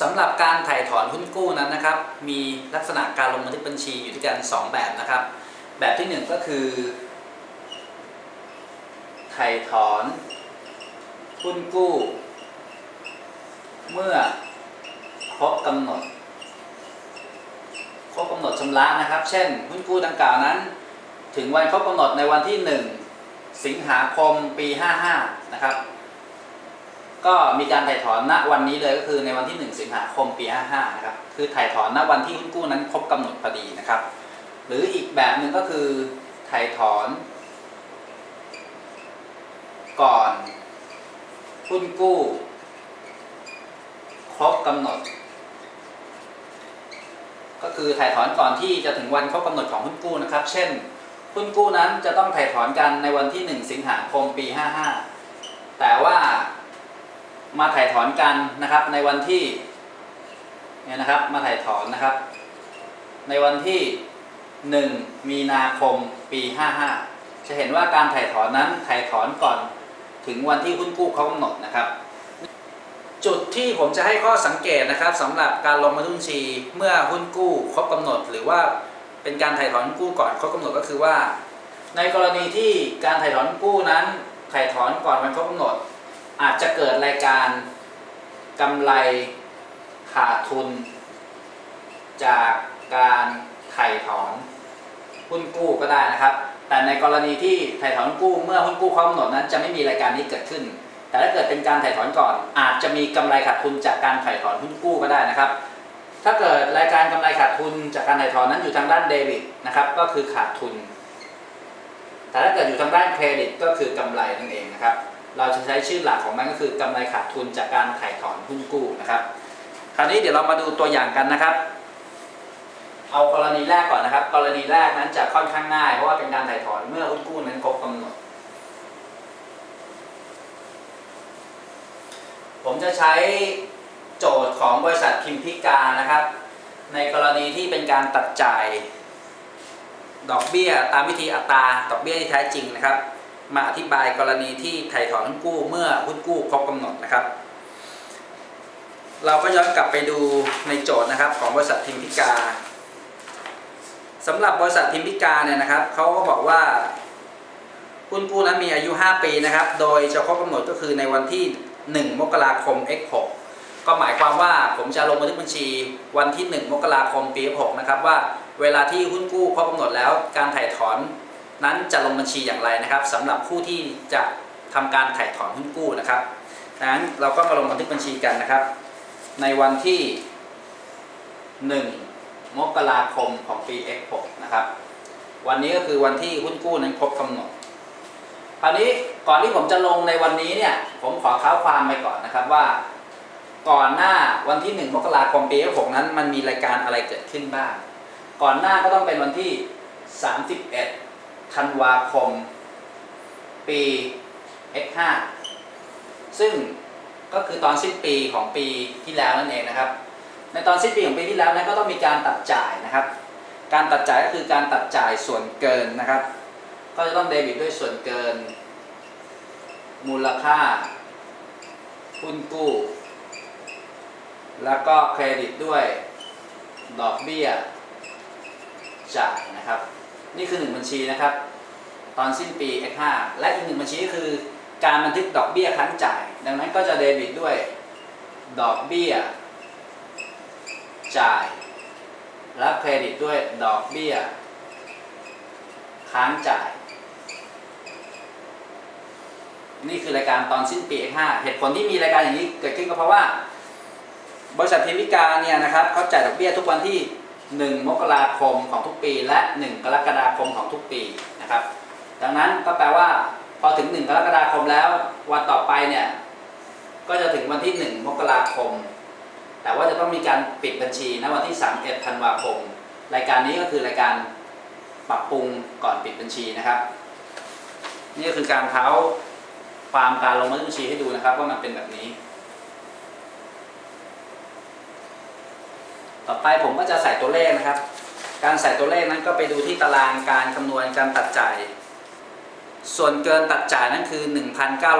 สำหรับการถ่ายถอนหุ้นกู้นั้นนะครับ มีลักษณะการลงบันทึกบัญชีอยู่ด้วยกัน 2 แบบนะครับ แบบที่ 1 ก็คือถ่ายถอนหุ้นกู้ เมื่อครบกำหนดครบกำหนดชำระนะครับ เช่น หุ้นกู้ดังกล่าวนั้น ถึงวันครบกำหนดในวันที่ 1 สิงหาคมปี 55 นะครับ ก็มีการถ่ายถอนณวันนี้เลยก็คือในวันที่ 1 สิงหาคมปี 55 นะครับ คือถ่ายถอนณวันที่หุ้นกู้นั้นครบกำหนดพอดีนะครับ หรืออีกแบบหนึ่งก็คือถ่ายถอน ก่อนหุ้นกู้ ครบกำหนด ก็คือถ่ายถอนก่อนที่จะถึงวันครบกำหนดของหุ้นกู้นะครับ เช่นหุ้นกู้นั้นจะต้องถ่ายถอนกันในวันที่ 1 สิงหาคมปี 55 แต่ว่า มาถ่ายถอนกันนะครับ ในวันที่เนี่ยนะครับมาถ่ายถอนนะครับ ในวันที่ 1 มีนาคมปี 55 จะเห็นว่าการถ่ายถอนนั้นถ่ายถอนก่อนถึงวันที่หุ้นกู้เขากำหนดนะครับ จุดที่ผมจะให้ข้อสังเกตนะครับสำหรับการลงบันทึกบัญชีเมื่อหุ้นกู้ครบกำหนด หรือว่าเป็นการถ่ายถอนกู้ก่อนครบกำหนดก็คือว่า ในกรณีที่การถ่ายถอนหุ้นกู้นั้นถ่ายถอนก่อนวันครบกำหนด อาจจะเกิดรายการกำไรขาดทุน จากการถ่ายถอนหุ้นกู้ก็ได้นะครับ แต่ในกรณีที่ถ่ายถอนกู้เมื่อหุ้นกู้ครบกำหนดนั้น จะไม่มีรายการนี้เกิดขึ้น แต่ถ้าเกิดเป็นการถ่ายถอนก่อน อาจจะมีกำไรขาดทุนจากการถ่ายถอนหุ้นกู้ก็ได้นะครับ ถ้าเกิดรายการกำไรขาดทุนจากการถ่ายถอนนั้นอยู่ทางด้านเดบิตนะครับ ก็คือขาดทุน แต่ถ้าเกิดอยู่ทางด้านเครดิตก็คือกำไรนั่นเองนะครับ เราจะใช้ชื่อหลักของมันก็คือกำไรขาดทุนจากการถ่ายถอนหุ้นกู้นะครับ คราวนี้เดี๋ยวเรามาดูตัวอย่างกันนะครับ เอากรณีแรกก่อนนะครับ กรณีแรกนั้นจะค่อนข้างง่ายเพราะว่าเป็นการถ่ายถอนเมื่อหุ้นกู้นั้นครบกำหนด ผมจะใช้โจทย์ของบริษัทพิมพิการนะครับ ในกรณีที่เป็นการตัดจ่าย ดอกเบี้ยตามวิธีอัตราดอกเบี้ยที่แท้จริงนะครับ มาอธิบายกรณีที่ไถ่ถอนหุ้นกู้เมื่อหุ้นกู้ครบกำหนดนะครับ เราก็ย้อนกลับไปดูในโจทย์นะครับของบริษัทพิมพิกาสำหรับบริษัทพิมพิกาเนี่ยนะครับเขาก็บอกว่าหุ้นกู้นั้นมีอายุ 5 ปีนะครับ โดยจะครบกำหนดก็คือในวันที่ 1 มกราคม x6 ก็หมายความว่าผมจะลงบันทึกบัญชีวันที่ 1 มกราคมปี 6 นะครับว่าเวลาที่หุ้นกู้ครบกำหนดแล้วการถ่ายถอน นั้นจะลงบัญชีอย่างไรนะครับสำหรับผู้ที่จะทำการถ่ายถอนหุ้นกู้นะครับดังนั้นเราก็มาลงบันทึกบัญชีกันนะครับ ในวันที่ 1 มกราคมของปี X6 นะครับ วันนี้ก็คือวันที่หุ้นกู้นั้นครบกำหนดคราวนี้ก่อนที่ผมจะลงในวันนี้เนี่ยผมขอเท้าความไปก่อนนะครับว่า ก่อนหน้าวันที่ 1 มกราคมปี X6 นั้น มันมีรายการอะไรเกิดขึ้นบ้าง ก่อนหน้าก็ต้องเป็นวันที่ 31 ธันวาคม ปี X5 ซึ่งก็คือตอนสิ้นปีของปีที่แล้วนั่นเองนะครับ ในตอนสิ้นปีของปีที่แล้วนั้นก็ต้องมีการตัดจ่ายนะครับ การตัดจ่ายก็คือการตัดจ่ายส่วนเกินนะครับ ก็จะต้องเดบิตด้วยส่วนเกิน มูลค่าหุ้นกู้ แล้วก็เครดิตด้วยดอกเบี้ยจ่ายนะครับ นี่คือหนึ่งบัญชีนะครับ ตอนสิ้นปี X5 และอีกหนึ่งบัญชีก็คือการบันทึกดอกเบี้ยครั้งจ่าย ดังนั้นก็จะเดบิตด้วยดอกเบี้ย จ่ายและเครดิตด้วยดอกเบี้ย ค้างจ่าย นี่คือรายการตอนสิ้นปี X5 เหตุผลที่มีรายการอย่างนี้เกิดขึ้นก็เพราะว่า บริษัทพิมพิการเนี่ยนะครับเขาจ่ายดอกเบี้ยทุกวันที่ 1 มกราคมของทุกปี และ 1 กรกฎาคมของทุกปีนะครับ ดังนั้นก็แปลว่าพอถึง 1 กรกฎาคมแล้ววันต่อไปเนี่ยก็จะถึงวันที่ 1 มกราคม แต่ว่าจะต้องมีการปิดบัญชีณวันที่ 31 ธันวาคม รายการนี้ก็คือรายการปรับปรุงก่อนปิดบัญชีนะครับ นี่ก็คือการเท้าความการลงบันทึกบัญชีให้ดูนะครับว่ามันเป็นแบบนี้ ต่อไปผมก็จะใส่ตัวเลขนะครับ การใส่ตัวเลขนั้นก็ไปดูที่ตารางการคำนวณการตัดจ่าย ส่วนเกินตัดจ่ายนั่นคือ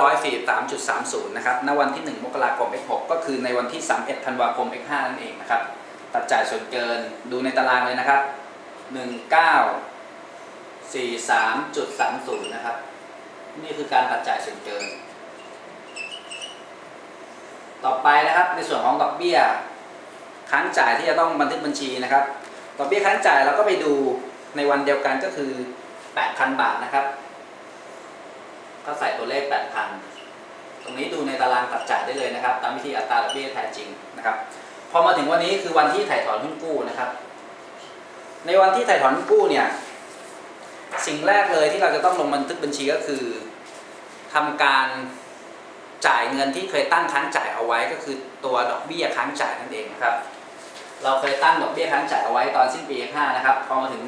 1,943.30 นะครับ ณ วันที่ 1 มกราคม X6 ก็คือในวันที่ 31 ธันวาคม X5 นั่นเองนะครับ ตัดจ่ายส่วนเกินดูในตารางเลยนะครับ 1943.30 นะครับ นี่คือการตัดจ่ายส่วนเกิน ต่อไปนะครับในส่วนของดอกเบี้ย ค้างจ่ายที่จะต้องบันทึกบัญชีนะครับดอกเบี้ยค้างจ่ายเราก็ไปดูในวันเดียวกันก็คือ 8,000 บาทนะครับ ก็ใส่ตัวเลข 8,000 ตรงนี้ดูในตารางตัดจ่ายได้เลยนะครับ ตามวิธีอัตราดอกเบี้ยแท้จริงนะครับ พอมาถึงวันนี้คือวันที่ถ่ายถอนหุ้นกู้นะครับ ในวันที่ถ่ายถอนหุ้นกู้เนี่ย สิ่งแรกเลยที่เราจะต้องลงบันทึกบัญชีก็คือทำการจ่ายเงินที่เคยตั้งค้างจ่ายเอาไว้ก็คือตัวดอกเบี้ยค้างจ่ายนั่นเองนะครับ เราเคยตั้งดอกเบี้ยค้างจ่ายเอาไว้ตอนสิ้นปี5นะครับพอมาถึง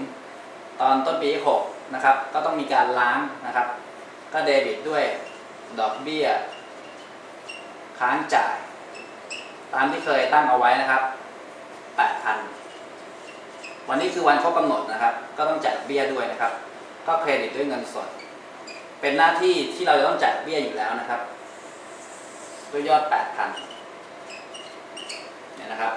ตอนต้นปี6นะครับก็ต้องมีการล้างนะครับ ก็เดบิตด้วยดอกเบี้ยค้างจ่าย ตามที่เคยตั้งเอาไว้นะครับ8,000วันนี้คือวันครบกำหนดนะครับ ก็ต้องจ่ายดอกเบี้ยด้วยนะครับ ก็เครดิตด้วยเงินสด เป็นหน้าที่ที่เราจะต้องจ่ายดอกเบี้ยอยู่แล้วนะครับด้วยยอด8,000เนี่ยนะครับ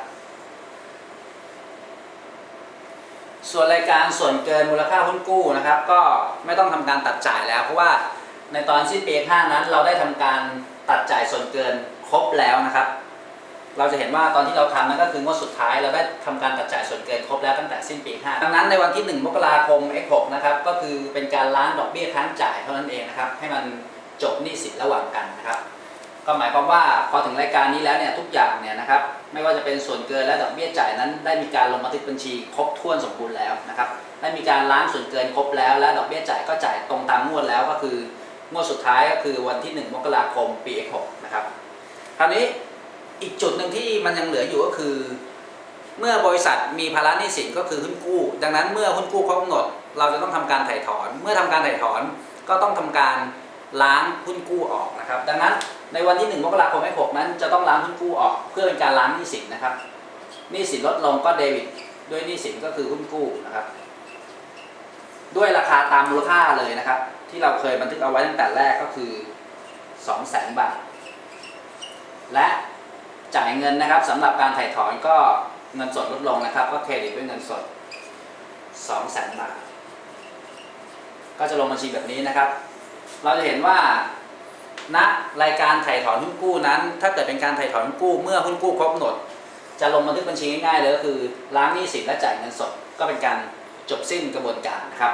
ส่วนรายการส่วนเกินมูลค่าหุ้นกู้นะครับ ก็ไม่ต้องทำการตัดจ่ายแล้ว เพราะว่าในตอนสิ้นปี5นั้นเราได้ทำการตัดจ่ายส่วนเกินครบแล้วนะครับ เราจะเห็นว่าตอนที่เราทำนั่นก็คืองวดสุดท้ายเราได้ทำการตัดจ่ายส่วนเกินครบแล้วตั้งแต่สิ้นปี5ดังนั้นในวันที่ 1 มกราคม X6 นะครับก็คือเป็นการล้างดอกเบี้ยค้างจ่ายเท่านั้นเองนะครับให้มันจบหนี้สินระหว่างกันนะครับ ก็หมายความว่าพอถึงรายการนี้แล้วเนี่ยทุกอย่างเนี่ยนะครับ ไม่ว่าจะเป็นส่วนเกินและดอกเบี้ยจ่ายนั้น ได้มีการลงบันทึกบัญชีครบถ้วนสมบูรณ์แล้วนะครับได้มีการล้างส่วนเกินครบแล้ว และดอกเบี้ยจ่ายก็จ่ายตรงตามงวดแล้วก็คืองวดสุดท้ายก็คือวันที่ 1 มกราคมปี X6 นะครับคราวนี้อีกจุดหนึ่งที่มันยังเหลืออยู่ก็คือ เมื่อบริษัทมีภาระหนี้สินก็คือหุ้นกู้ ดังนั้นเมื่อหุ้นกู้ครบกำหนด เราจะต้องทำการถ่ายถอน เมื่อทำการถ่ายถอนก็ต้องทำการล้างหุ้นกู้ออกนะครับ ดังนั้น ในวันที่ 1 มกราคมปี6นั้นจะต้องล้างหุ้นกู้ออกเพื่อเป็นการล้างหนี้สินนะครับหนี้สินลดลงก็เดบิตด้วยหนี้สินก็คือหุ้นกู้นะครับ ด้วยราคาตามมูลค่าเลยนะครับ ที่เราเคยบันทึกเอาไว้ตั้งแต่แรกก็คือ 200,000 บาท และจ่ายเงินนะครับสำหรับการถ่ายถอนก็เงินสดลดลงนะครับ ก็เครดิตด้วยเงินสด 200,000 บาท ก็จะลงบัญชีแบบนี้นะครับ เราจะเห็นว่า ณรายการถ่ายถอนหุ้นกู้นั้น ถ้าเกิดเป็นการถ่ายถอนหุ้นกู้เมื่อหุ้นกู้ครบกำหนด จะลงบันทึกบัญชีง่ายๆเลยก็คือล้างหนี้สินและจ่ายเงินสด ก็เป็นการจบสิ้นกระบวนการนะครับ